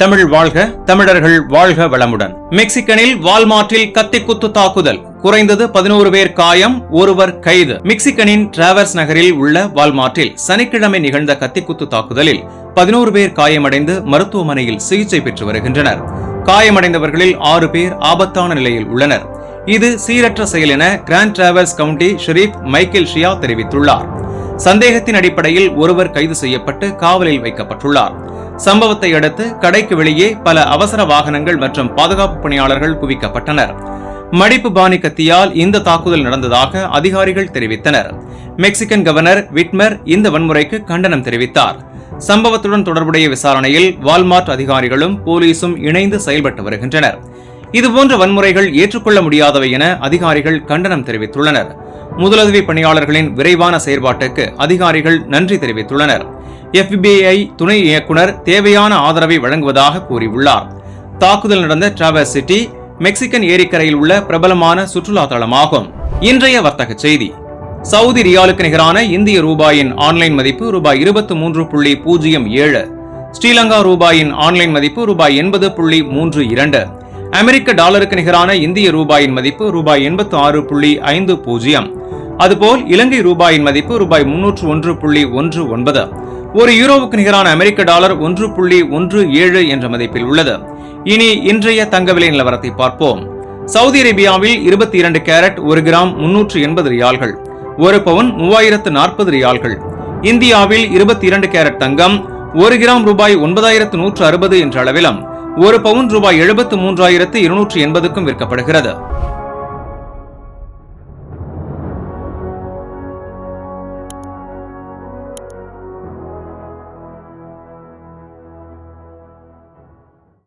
தமிழ் வாழ்க தமிழர்கள் வாழ்க வளமுடன். மெக்சிகனில் வால்மார்ட்டில் கத்திக்குத்து தாக்குதல். குறைந்தது பதினோரு பேர் காயம் ஒருவர் கைது. மெக்சிகனின் டிராவர்ஸ் நகரில் உள்ள வால்மார்ட்டில் சனிக்கிழமை நிகழ்ந்த கத்திக்குத்து தாக்குதலில் பதினோரு பேர் காயமடைந்து மருத்துவமனையில் சிகிச்சை பெற்று வருகின்றனர். காயமடைந்தவர்களில் ஆறு பேர் ஆபத்தான நிலையில் உள்ளனர். இது சீரற்ற செயல் என grand traverse county sheriff Michael Shea தெரிவித்துள்ளார். சந்தேகத்தின் அடிப்படையில் ஒருவர் கைது செய்யப்பட்டு காவலில் வைக்கப்பட்டுள்ளார். சம்பவத்தை அடுத்து கடைக்கு வெளியே பல அவசர வாகனங்கள் மற்றும் பாதுகாப்பு பணியாளர்கள் குவிக்கப்பட்டனர். மடிப்பு பாணி கத்தியால் இந்த தாக்குதல் நடந்ததாக அதிகாரிகள் தெரிவித்தனர். மெக்சிகன் கவர்னர் விட்மர் இந்த வன்முறைக்கு கண்டனம் தெரிவித்தார். சம்பவத்துடன் தொடர்புடைய விசாரணையில் வால்மார்ட் அதிகாரிகளும் போலீசும் இணைந்து செயல்பட்டு வருகின்றனர். இதுபோன்ற வன்முறைகள் ஏற்றுக்கொள்ள முடியாதவை என அதிகாரிகள் கண்டனம் தெரிவித்துள்ளனர். முதலுதவி பணியாளர்களின் விரைவான செயற்பாட்டுக்கு அதிகாரிகள் நன்றி தெரிவித்துள்ளனர். எஃபிபிஐ துணை இயக்குனர் தேவையான ஆதரவை வழங்குவதாக கூறியுள்ளார். தாக்குதல் நடந்த டிராவர்ஸ் சிட்டி மெக்சிகன் ஏரிக்கரையில் உள்ள பிரபலமான சுற்றுலா தளமாகும் இன்றைய வர்த்தக செய்தி. சவுதி ரியாலுக்கு நிகரான இந்திய ரூபாயின் ஆன்லைன் மதிப்பு ரூபாய் இருபத்தி மூன்று புள்ளி பூஜ்ஜியம் ஏழு. ஸ்ரீலங்கா ரூபாயின் ஆன்லைன் மதிப்பு ரூபாய் எண்பது புள்ளி மூன்று இரண்டு. அமெரிக்க டாலருக்கு நிகரான இந்திய ரூபாயின் மதிப்பு ரூபாய் எண்பத்து ஆறு புள்ளி ஐந்து பூஜ்ஜியம். அதுபோல் இலங்கை ரூபாயின் மதிப்பு ரூபாய் முன்னூற்று ஒன்று புள்ளி ஒன்று ஒன்பது. ஒரு யூரோவுக்கு நிகரான அமெரிக்க டாலர் ஒன்று புள்ளி ஒன்று ஏழு என்ற மதிப்பில் உள்ளது. இனி இன்றைய தங்க விலை நிலவரத்தை பார்ப்போம். சவுதி அரேபியாவில் இருபத்தி இரண்டு கேரட் ஒரு கிராம் முன்னூற்று எண்பது ரியால்கள் ஒரு பவுன் மூவாயிரத்து நாற்பது ரியால்கள். இந்தியாவில் இருபத்தி இரண்டு கேரட் தங்கம் ஒரு கிராம் ரூபாய் ஒன்பதாயிரத்து நூற்று அறுபது என்ற அளவிலும் ஒரு பவுன் ரூபாய் எழுபத்து மூன்றாயிரத்து இருநூற்று எண்பதுக்கும் விற்கப்படுகிறது.